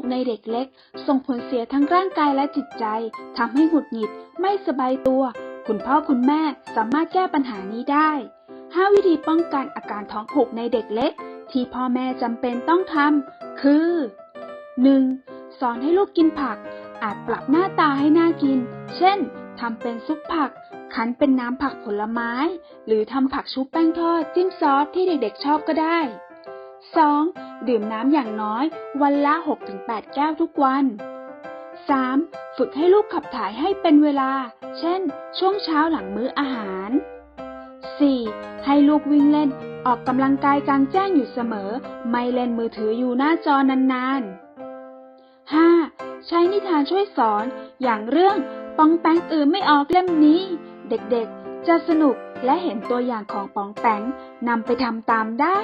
กในเด็กเล็ก ส่งผลเสียทั้งร่างกายและจิตใจทำให้หงุดหงิด ไม่สบายตัว คุณพ่อคุณแม่สามารถแก้ปัญหานี้ได้ 5 วิธีป้องกันอาการท้องผูกในเด็กเล็ก ที่พ่อแม่จำเป็นต้องทำคือ 1. สอนให้ลูกกินผัก อาจปรับหน้าตาให้น่ากิน เช่นทำเป็นซุปผัก คั้นเป็นน้ำผักผลไม้ หรือทำผักชุบแป้งทอดจิ้มซอสที่เด็กๆชอบก็ได้ 2. ดื่มน้ำอย่างน้อย วันละ 6-8 แก้วทุกวัน 3. ฝึกให้ลูกขับถ่ายให้เป็นเวลา เช่น ช่วงเช้าหลังมื้ออาหาร 4. ให้ลูกวิ่งเล่น ออกกำลังกายกลางแจ้งอยู่เสมอ ไม่เล่นมือถืออยู่หน้าจอนานๆ 5. ใช้นิทานช่วยสอน อย่างเรื่องปองแปงอื่นไม่ออกเล่มนี้ เด็กๆ จะสนุกและเห็นตัวอย่างของปองแปงนำไปทำตามได้